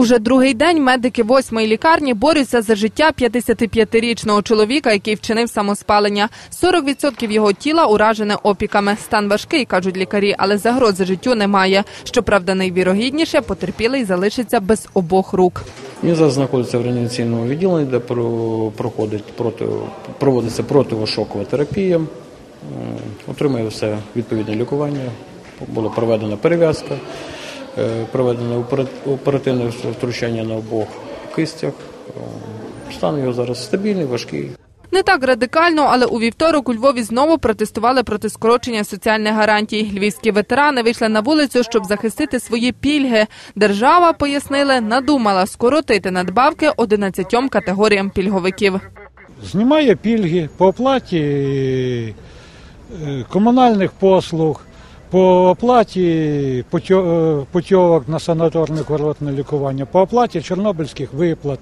Уже другий день медики восьмої лікарні борються за життя 55-річного чоловіка, який вчинив самоспалення. 40% його тіла уражене опіками. Стан важкий, кажуть лікарі, але загрози життю немає. Щоправда, найвірогідніше потерпілий залишиться без обох рук. Він зараз знаходиться в реанімаційному відділенні, де про- проходить проти, проводиться противошокова терапія, отримує все відповідне лікування, була проведена перев'язка, проведено опера- оперативне втручання на обох кистях. Е, Стан його зараз стабільний, важкий. Не так радикально, але у вівторок у Львові знову протестували проти скорочення соціальних гарантій. Львівські ветерани вийшли на вулицю, щоб захистити свої пільги. Держава, пояснили, надумала скоротити надбавки 11 категоріям пільговиків. знімає пільги по оплаті е, комунальних послуг, по оплаті путьо- е, путьовок на санаторне курортне лікування, по оплаті чорнобильських виплат.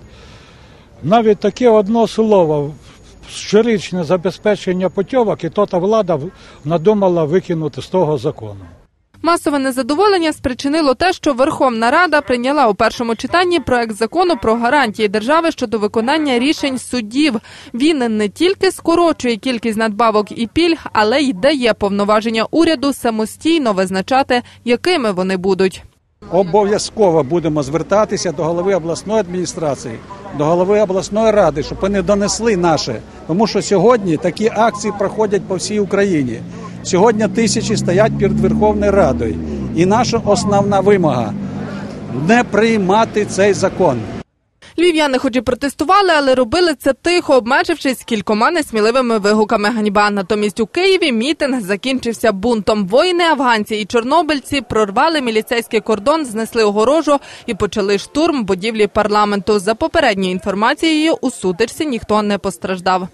Навіть таке одне слово щорічне забезпечення путьовок, і то та влада надумала викинути з того закону. Масове незадоволення спричинило те, що Верховна Рада прийняла у першому читанні проект закону про гарантії держави щодо виконання рішень суддів. Він не тільки скорочує кількість надбавок і пільг, але й дає повноваження уряду самостійно визначати, якими вони будуть. Обов'язково будемо звертатися до голови обласної адміністрації, до голови обласної ради, щоб вони донесли наше. Тому що сьогодні такі акції проходять по всій Україні. Сьогодні тисячі стоять перед Верховною Радою. І наша основна вимога не приймати цей закон. Львів'яни хоч і протестували, але робили це тихо, обмежившись кількома несміливими вигуками ганьба. Натомість у Києві мітинг закінчився бунтом. Воїни, афганці і чорнобильці прорвали міліцейський кордон, знесли огорожу і почали штурм будівлі парламенту. За попередньою інформацією, у сутичці ніхто не постраждав.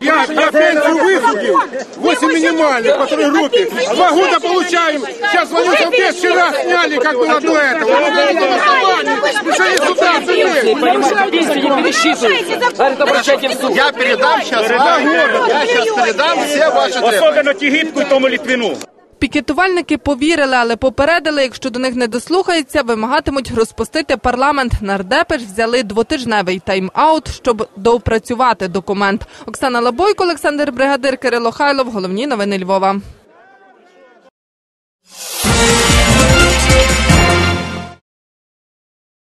Я, я пенсию высудил, 8 минимальных по второй группе. Два года получаем. Сейчас звоню в Совбез, вчера сняли, как было до этого. На каком основании? Пришли сюда, сюда. Понимаете, пенсии не пересчитываются. Говорит, обращайте в суд. Я передам сейчас, два года. Я сейчас передам все ваши требования. Особливо Тігіпку і тому Літвіну. Пікетувальники повірили, але попередили, якщо до них не дослухаються, вимагатимуть розпустити парламент. Нардепи ж взяли двотижневий тайм-аут, щоб доопрацювати документ. Оксана Лабойко, Олександр Бригадир, Кирило Хайлов. Головні новини Львова.